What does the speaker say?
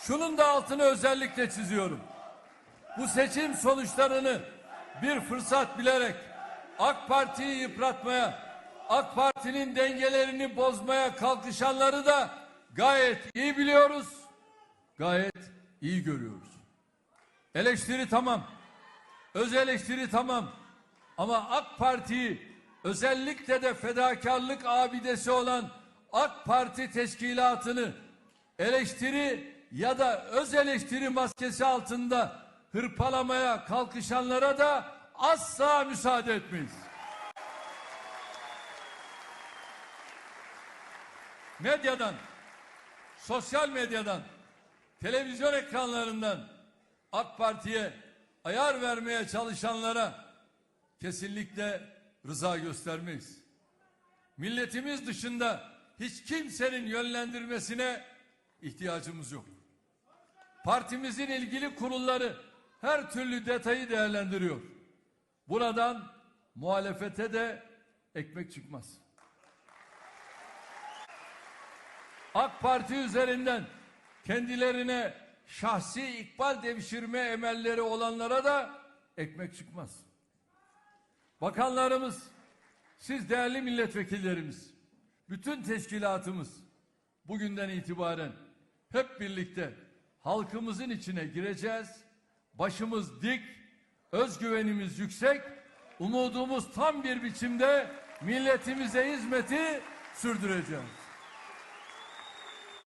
şunun da altını özellikle çiziyorum. Bu seçim sonuçlarını bir fırsat bilerek AK Parti'yi yıpratmaya, AK Parti'nin dengelerini bozmaya kalkışanları da gayet iyi biliyoruz, gayet iyi görüyoruz. Eleştiri tamam, öz eleştiri tamam ama AK Parti'yi özellikle de fedakarlık abidesi olan AK Parti teşkilatını eleştiri ya da öz eleştiri maskesi altında hırpalamaya kalkışanlara da asla müsaade etmeyiz. Medyadan, sosyal medyadan, televizyon ekranlarından AK Parti'ye ayar vermeye çalışanlara kesinlikle rıza göstermeyiz. Milletimiz dışında hiç kimsenin yönlendirmesine ihtiyacımız yok. Partimizin ilgili kurulları her türlü detayı değerlendiriyor. Buradan muhalefete de ekmek çıkmaz. AK Parti üzerinden kendilerine şahsi ikbal devşirme emelleri olanlara da ekmek çıkmaz. Bakanlarımız, siz değerli milletvekillerimiz, bütün teşkilatımız bugünden itibaren hep birlikte halkımızın içine gireceğiz. Başımız dik, özgüvenimiz yüksek, umudumuz tam bir biçimde milletimize hizmeti sürdüreceğiz.